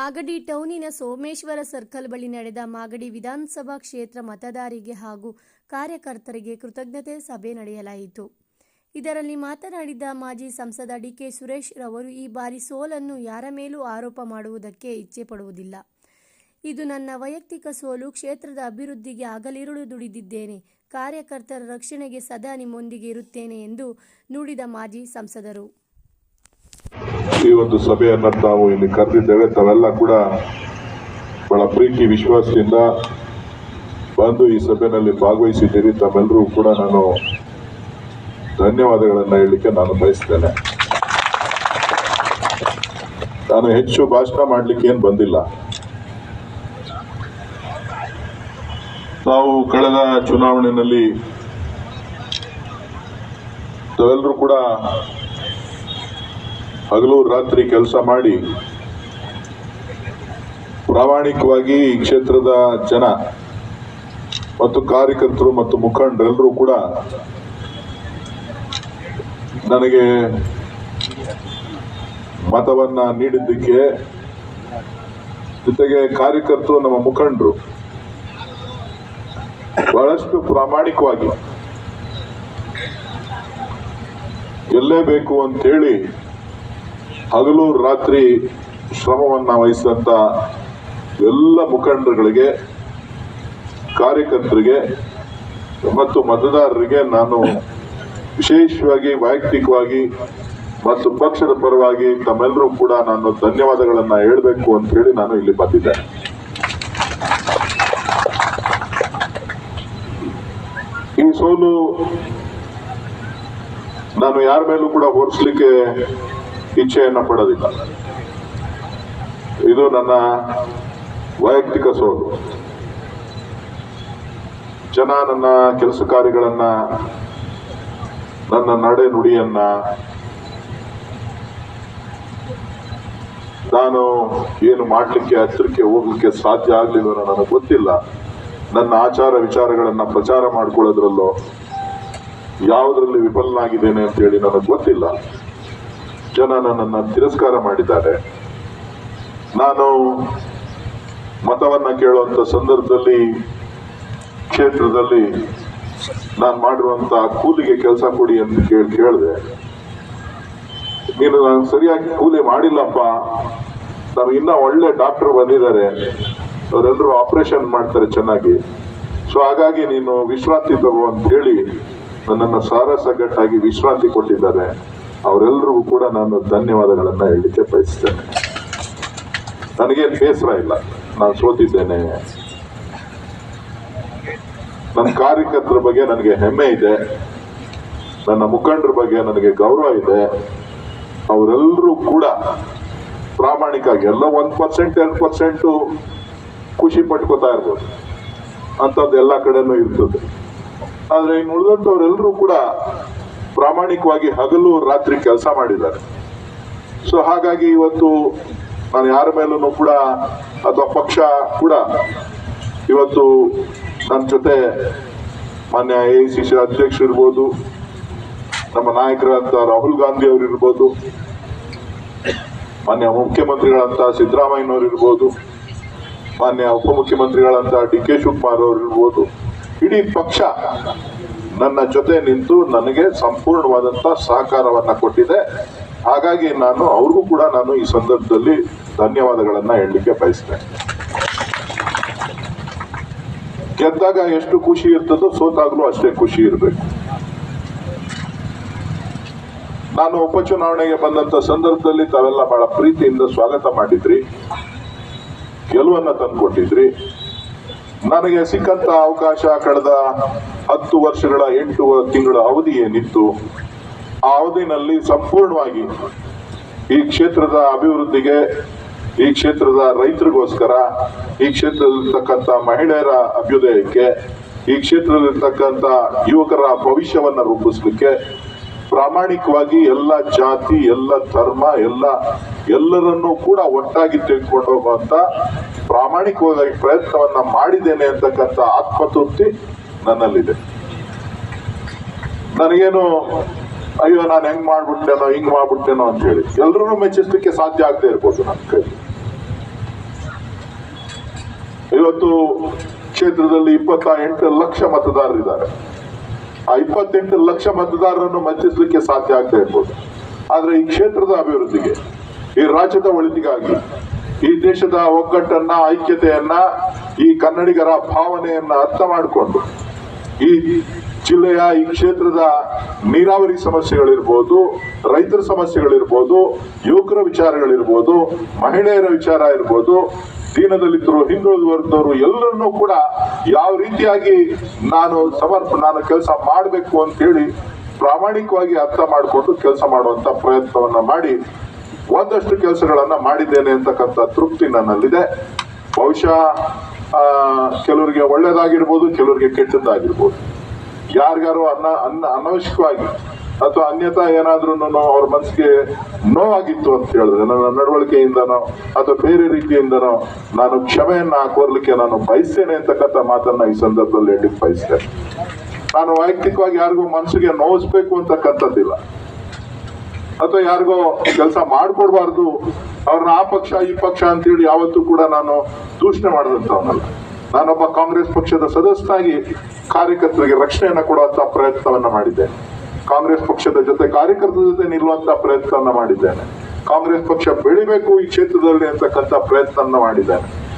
Magadi ಟೌನಿನ Someshwara circle ಬಳಿ ನಡೆದ ಮಾಗಡಿ ವಿಧಾನಸಭಾ ಕ್ಷೇತ್ರ ಮತದಾರರಿಗೆ ಹಾಗೂ ಕಾರ್ಯಕರ್ತರಿಗೆ ಕೃತಜ್ಞತೆ ಸಭೆ ನಡೆಯಲಾಯಿತು. ಇದರಲ್ಲಿ ಮಾತನಾಡಿದ ಮಾಜಿ ಸಂಸದ ಡಿಕೆ ಸುರೇಶ್ ರವರು, ಈ ಬಾರಿ ಸೋಲನ್ನು ಯಾರ ಮೇಲೂ ಆರೋಪ ಮಾಡುವುದಕ್ಕೆ ಇಚ್ಛೆ ಪಡುವುದಿಲ್ಲ. ಇದು ನನ್ನ ವೈಯಕ್ತಿಕ ಸೋಲು, ಕ್ಷೇತ್ರದ ಅಭಿವೃದ್ಧಿಗೆ ಆಗಲಿರುಳು ದುಡಿದಿದ್ದೇನೆ, ಕಾರ್ಯಕರ್ತರ ರಕ್ಷಣೆಗೆ ಸದಾ ನಿಮ್ಮೊಂದಿಗೆ ಇರುತ್ತೇನೆ ಎಂದು ನುಡಿದ ಮಾಜಿ ಸಂಸದರು. ಈ ಒಂದು ಸಭೆಯನ್ನ ತಾವು ಇಲ್ಲಿ ಕರೆದಿದ್ದೇವೆ. ತಾವೆಲ್ಲ ಕೂಡ ಬಹಳ ಪ್ರೀತಿ, ವಿಶ್ವಾಸದಿಂದ ಬಂದು ಈ ಸಭೆಯಲ್ಲಿ ಭಾಗವಹಿಸಿದ್ದೀರಿ. ತಮ್ಮೆಲ್ಲರೂ ಕೂಡ ನಾನು ಧನ್ಯವಾದಗಳನ್ನು ಹೇಳಲಿಕ್ಕೆ ನಾನು ಬಯಸ್ತೇನೆ. ನಾನು ಹೆಚ್ಚು ಭಾಷಣ ಮಾಡ್ಲಿಕ್ಕೆ ಏನ್ ಬಂದಿಲ್ಲ. ನಾವು ಕಳೆದ ಚುನಾವಣೆಯಲ್ಲಿ ತಾವೆಲ್ಲರೂ ಕೂಡ ಹಗಲು ರಾತ್ರಿ ಕೆಲಸ ಮಾಡಿ ಪ್ರಾಮಾಣಿಕವಾಗಿ ಈ ಕ್ಷೇತ್ರದ ಜನ ಮತ್ತು ಕಾರ್ಯಕರ್ತರು ಮತ್ತು ಮುಖಂಡರೆಲ್ಲರೂ ಕೂಡ ನನಗೆ ಮತವನ್ನ ನೀಡಿದ್ದಕ್ಕೆ ಜೊತೆಗೆ ಕಾರ್ಯಕರ್ತರು, ನಮ್ಮ ಮುಖಂಡರು ಬಹಳಷ್ಟು ಪ್ರಾಮಾಣಿಕವಾಗಿ ಗೆಲ್ಲೇಬೇಕು ಅಂತೇಳಿ ಹಗಲು ರಾತ್ರಿ ಶ್ರಮವನ್ನ ವಹಿಸಿದಂತ ಎಲ್ಲ ಮುಖಂಡರುಗಳಿಗೆ, ಕಾರ್ಯಕರ್ತರಿಗೆ, ಮತ್ತು ಮತದಾರರಿಗೆ ನಾನು ವಿಶೇಷವಾಗಿ, ವೈಯಕ್ತಿಕವಾಗಿ ಮತ್ತು ಪಕ್ಷದ ಪರವಾಗಿ ತಮ್ಮೆಲ್ಲರೂ ಕೂಡ ನಾನು ಧನ್ಯವಾದಗಳನ್ನ ಹೇಳಬೇಕು ಅಂತ ಹೇಳಿ ನಾನು ಇಲ್ಲಿ ಬಂದಿದ್ದೆ. ಈ ಸೋಲು ನಾನು ಯಾರ ಮೇಲೂ ಕೂಡ ಹೊರಿಸ್ಲಿಕ್ಕೆ ಇಚ್ಛೆಯನ್ನ ಪಡೋದಿಲ್ಲ. ಇದು ನನ್ನ ವೈಯಕ್ತಿಕ ಸೋಲು. ಜನ ನನ್ನ ಕೆಲಸ ಕಾರ್ಯಗಳನ್ನ, ನನ್ನ ನಡೆ ನುಡಿಯನ್ನ, ನಾನು ಏನು ಮಾಡಲಿಕ್ಕೆ, ಹತ್ತಿರಕ್ಕೆ ಹೋಗ್ಲಿಕ್ಕೆ ಸಾಧ್ಯ ಆಗ್ಲಿಲ್ಲ ನನಗೆ ಗೊತ್ತಿಲ್ಲ. ನನ್ನ ಆಚಾರ ವಿಚಾರಗಳನ್ನ ಪ್ರಚಾರ ಮಾಡ್ಕೊಳ್ಳೋದ್ರಲ್ಲೋ ಯಾವುದರಲ್ಲಿ ವಿಫಲನಾಗಿದ್ದೇನೆ ಅಂತ ಹೇಳಿ ನನಗೆ ಗೊತ್ತಿಲ್ಲ. ಜನ ನನ್ನನ್ನು ತಿರಸ್ಕಾರ ಮಾಡಿದ್ದಾರೆ. ನಾನು ಮತವನ್ನ ಕೇಳುವಂತ ಸಂದರ್ಭದಲ್ಲಿ, ಕ್ಷೇತ್ರದಲ್ಲಿ ನಾನು ಮಾಡಿರುವಂತ ಕೂಲಿಗೆ ಕೆಲಸ ಕೊಡಿ ಅಂತ ಕೇಳಿ, ಕೇಳಿದೆ. ನೀನು ನಾನು ಸರಿಯಾಗಿ ಕೂಲಿ ಮಾಡಿಲ್ಲಪ್ಪ. ನಮ್ಗೆ ಇನ್ನ ಒಳ್ಳೆ ಡಾಕ್ಟರ್ ಬಂದಿದ್ದಾರೆ. ಅವರೆಲ್ಲರೂ ಆಪರೇಷನ್ ಮಾಡ್ತಾರೆ ಚೆನ್ನಾಗಿ. ಸೊ ಹಾಗಾಗಿ ನೀನು ವಿಶ್ರಾಂತಿ ತಗೋ ಅಂತ ಹೇಳಿ ನನ್ನನ್ನು ಸಾರಸಗಟ್ಟಾಗಿ ವಿಶ್ರಾಂತಿ ಕೊಟ್ಟಿದ್ದಾರೆ. ಅವರೆಲ್ಲರಿಗೂ ಕೂಡ ನಾನು ಧನ್ಯವಾದಗಳನ್ನು ಹೇಳಲಿಕ್ಕೆ ಬಯಸ್ತೇನೆ. ನನಗೇನು ಬೇಸರ ಇಲ್ಲ. ನಾನು ಸೋತಿದ್ದೇನೆ. ನನ್ನ ಕಾರ್ಯಕರ್ತರ ಬಗ್ಗೆ ನನಗೆ ಹೆಮ್ಮೆ ಇದೆ. ನನ್ನ ಮುಖಂಡರ ಬಗ್ಗೆ ನನಗೆ ಗೌರವ ಇದೆ. ಅವರೆಲ್ಲರೂ ಕೂಡ ಪ್ರಾಮಾಣಿಕವಾಗಿ ಎಲ್ಲ ಒಂದ್ ಪರ್ಸೆಂಟ್ ಎರಡು ಪರ್ಸೆಂಟ್ ಖುಷಿ ಪಟ್ಕೋತಾ ಇರ್ಬೋದು. ಅಂಥದ್ದು ಎಲ್ಲ ಕಡೆನೂ ಇರ್ತದೆ. ಆದರೆ ಇನ್ನು ಉಳಿದಂಥವ್ರೆಲ್ಲರೂ ಕೂಡ ಪ್ರಾಮಾಣಿಕವಾಗಿ ಹಗಲು ರಾತ್ರಿ ಕೆಲಸ ಮಾಡಿದ್ದಾರೆ. ಸೊ ಹಾಗಾಗಿ ಇವತ್ತು ನಾನು ಯಾರ ಮೇಲೂ ಕೂಡ ಅಥವಾ ಪಕ್ಷ ಕೂಡ ಇವತ್ತು ನನ್ನ ಜೊತೆ ಮಾನ್ಯ ಎ ಸಿ ಸಿ ಅಧ್ಯಕ್ಷರು ಇರ್ಬೋದು, ನಮ್ಮ ನಾಯಕರಂತ ರಾಹುಲ್ ಗಾಂಧಿ ಅವರು ಇರ್ಬೋದು, ಮಾನ್ಯ ಮುಖ್ಯಮಂತ್ರಿಗಳಂತ ಸಿದ್ದರಾಮಯ್ಯನವರು ಇರ್ಬೋದು, ಮಾನ್ಯ ಉಪಮುಖ್ಯಮಂತ್ರಿಗಳಂತ ಡಿ ಕೆ ಶಿವಕುಮಾರ್ ಅವರು ಇರ್ಬೋದು, ಇಡೀ ಪಕ್ಷ ನನ್ನ ಜೊತೆ ನಿಂತು ನನಗೆ ಸಂಪೂರ್ಣವಾದಂತ ಸಹಕಾರವನ್ನ ಕೊಟ್ಟಿದೆ. ಹಾಗಾಗಿ ನಾನು ಅವ್ರಿಗೂ ಕೂಡ ನಾನು ಈ ಸಂದರ್ಭದಲ್ಲಿ ಧನ್ಯವಾದಗಳನ್ನು ಹೇಳಲಿಕ್ಕೆ ಬಯಸ್ತೇನೆ. ಗೆದ್ದಾಗ ಎಷ್ಟು ಖುಷಿ ಇರ್ತದೋ ಸೋತಾಗ್ಲೂ ಅಷ್ಟೇ ಖುಷಿ ಇರಬೇಕು. ನಾನು ಉಪಚುನಾವಣೆಗೆ ಬಂದಂತ ಸಂದರ್ಭದಲ್ಲಿ ತಾವೆಲ್ಲ ಬಹಳ ಪ್ರೀತಿಯಿಂದ ಸ್ವಾಗತ ಮಾಡಿದ್ರಿ. ಗೆಲುವನ್ನು ತಂದ್ಕೊಟ್ಟಿದ್ರಿ. ನನಗೆ ಸಿಕ್ಕಂತ ಅವಕಾಶ ಕಳೆದ ಹತ್ತು ವರ್ಷಗಳ ಎಂಟು ತಿಂಗಳ ಅವಧಿ ಏನಿತ್ತು ಆ ಅವಧಿನಲ್ಲಿ ಸಂಪೂರ್ಣವಾಗಿ ಈ ಕ್ಷೇತ್ರದ ಅಭಿವೃದ್ಧಿಗೆ, ಈ ಕ್ಷೇತ್ರದ ರೈತರಿಗೋಸ್ಕರ, ಈ ಕ್ಷೇತ್ರದಲ್ಲಿರ್ತಕ್ಕಂಥ ಮಹಿಳೆಯರ ಅಭ್ಯುದಯಕ್ಕೆ, ಈ ಕ್ಷೇತ್ರದಲ್ಲಿರ್ತಕ್ಕಂಥ ಯುವಕರ ಭವಿಷ್ಯವನ್ನ ರೂಪಿಸ್ಲಿಕ್ಕೆ ಪ್ರಾಮಾಣಿಕವಾಗಿ ಎಲ್ಲ ಜಾತಿ, ಎಲ್ಲ ಧರ್ಮ, ಎಲ್ಲ ಎಲ್ಲರನ್ನೂ ಕೂಡ ಒಟ್ಟಾಗಿ ತೆಗೆದುಕೊಂಡು ಹೋಗುವಂತ ಪ್ರಾಮಾಣಿಕವಾಗಿ ಪ್ರಯತ್ನವನ್ನ ಮಾಡಿದ್ದೇನೆ ಅಂತಕ್ಕಂಥ ಆತ್ಮತೃಪ್ತಿ ನನ್ನಲ್ಲಿದೆ. ನನಗೇನು, ಅಯ್ಯೋ, ನಾನು ಹೆಂಗ್ ಮಾಡ್ಬಿಟ್ಟೇನೋ ಹಿಂಗ್ ಮಾಡ್ಬಿಟ್ಟೇನೋ ಅಂತ ಹೇಳಿ ಎಲ್ರೂ ಮೆಚ್ಚಿಸ್ಲಿಕ್ಕೆ ಸಾಧ್ಯ ಆಗದೆ ಇರ್ಬೋದು ನನ್ನ ಕೈ ಇವತ್ತು ಕ್ಷೇತ್ರದಲ್ಲಿ ಇಪ್ಪತ್ತ ಎಂಟು ಲಕ್ಷ ಮತದಾರರಿದ್ದಾರೆ. ಆ ಇಪ್ಪತ್ತೆಂಟು ಲಕ್ಷ ಮತದಾರರನ್ನು ಮಂಚಿಸಲಿಕ್ಕೆ ಸಾಧ್ಯ ಆಗ್ತಾ ಇರ್ಬೋದು. ಆದ್ರೆ ಈ ಕ್ಷೇತ್ರದ ಅಭಿವೃದ್ಧಿಗೆ, ಈ ರಾಜ್ಯದ ಒಳಿತಿಗಾಗಿ, ಈ ದೇಶದ ಒಗ್ಗಟ್ಟನ್ನ, ಐಕ್ಯತೆಯನ್ನ, ಈ ಕನ್ನಡಿಗರ ಭಾವನೆಯನ್ನ ಅರ್ಥ ಮಾಡಿಕೊಂಡು, ಈ ಜಿಲ್ಲೆಯ, ಈ ಕ್ಷೇತ್ರದ ನೀರಾವರಿ ಸಮಸ್ಯೆಗಳಿರ್ಬೋದು, ರೈತರ ಸಮಸ್ಯೆಗಳಿರ್ಬೋದು, ಯುವಕರ ವಿಚಾರಗಳಿರ್ಬೋದು, ಮಹಿಳೆಯರ ವಿಚಾರ ಇರ್ಬೋದು ದೀನದಲಿತರು ಹಿಂದುಳಿದ ವರ್ಗದವರು ಎಲ್ಲರನ್ನೂ ಕೂಡ ಯಾವ ರೀತಿಯಾಗಿ ನಾನು ಸಮರ್ಪ ನಾನು ಕೆಲಸ ಮಾಡಬೇಕು ಅಂತ ಹೇಳಿ ಪ್ರಾಮಾಣಿಕವಾಗಿ ಅರ್ಥ ಮಾಡಿಕೊಂಡು ಕೆಲಸ ಮಾಡುವಂತ ಪ್ರಯತ್ನವನ್ನ ಮಾಡಿ ಒಂದಷ್ಟು ಕೆಲಸಗಳನ್ನ ಮಾಡಿದ್ದೇನೆ ಅಂತಕ್ಕಂಥ ತೃಪ್ತಿ ನನ್ನಲ್ಲಿದೆ. ಬಹುಶಃ ಆ, ಕೆಲವರಿಗೆ ಒಳ್ಳೇದಾಗಿರ್ಬೋದು ಕೆಲವರಿಗೆ ಕೆಟ್ಟದ್ದಾಗಿರ್ಬೋದು. ಯಾರಿಗಾರು ಅನ್ನ ಅನ್ನ ಅನವಶ್ಯಕವಾಗಿ ಅಥವಾ ಅನ್ಯತಾ ಏನಾದ್ರೂ ಅವ್ರ ಮನಸ್ಸಿಗೆ ನೋವಾಗಿತ್ತು ಅಂತ ಹೇಳಿದ್ರೆ, ನನ್ನ ನಡವಳಿಕೆಯಿಂದನೋ ಅಥವಾ ಬೇರೆ ರೀತಿಯಿಂದನೋ ನಾನು ಕ್ಷಮೆಯನ್ನ ಹಾಕೋರ್ಲಿಕ್ಕೆ ನಾನು ಬಯಸ್ತೇನೆ ಅಂತಕ್ಕಂಥ ಮಾತನ್ನ ಈ ಸಂದರ್ಭದಲ್ಲಿ ಹೇಳಿ ಬಯಸ್ತೇನೆ. ನಾನು ವೈಯಕ್ತಿಕವಾಗಿ ಯಾರಿಗೂ ಮನಸ್ಸಿಗೆ ನೋವಿಸ್ಬೇಕು ಅಂತಕ್ಕಂಥದ್ದಿಲ್ಲ. ಅಥವಾ ಯಾರಿಗೋ ಕೆಲಸ ಮಾಡ್ಕೊಡ್ಬಾರ್ದು, ಅವ್ರನ್ನ ಆ ಪಕ್ಷ, ಈ ಪಕ್ಷ ಅಂತೇಳಿ ಯಾವತ್ತೂ ಕೂಡ ನಾನು ದೂಷಣೆ ಮಾಡಿದಂತವನಲ್ಲ ನಾನೊಬ್ಬ ಕಾಂಗ್ರೆಸ್ ಪಕ್ಷದ ಸದಸ್ಯನಾಗಿ ಕಾರ್ಯಕರ್ತರಿಗೆ ರಕ್ಷಣೆಯನ್ನು ಕೊಡುವಂತ ಪ್ರಯತ್ನವನ್ನ ಮಾಡಿದ್ದೇನೆ. ಕಾಂಗ್ರೆಸ್ ಪಕ್ಷದ ಜೊತೆ ಕಾರ್ಯಕರ್ತರ ಜೊತೆ ನಿಲ್ಲುವಂತ ಪ್ರಯತ್ನವನ್ನ ಮಾಡಿದ್ದೇನೆ. ಕಾಂಗ್ರೆಸ್ ಪಕ್ಷ ಬೆಳಿಬೇಕು ಈ ಕ್ಷೇತ್ರದಲ್ಲಿ ಅಂತಕ್ಕಂಥ ಪ್ರಯತ್ನವನ್ನ ಮಾಡಿದ್ದೇನೆ.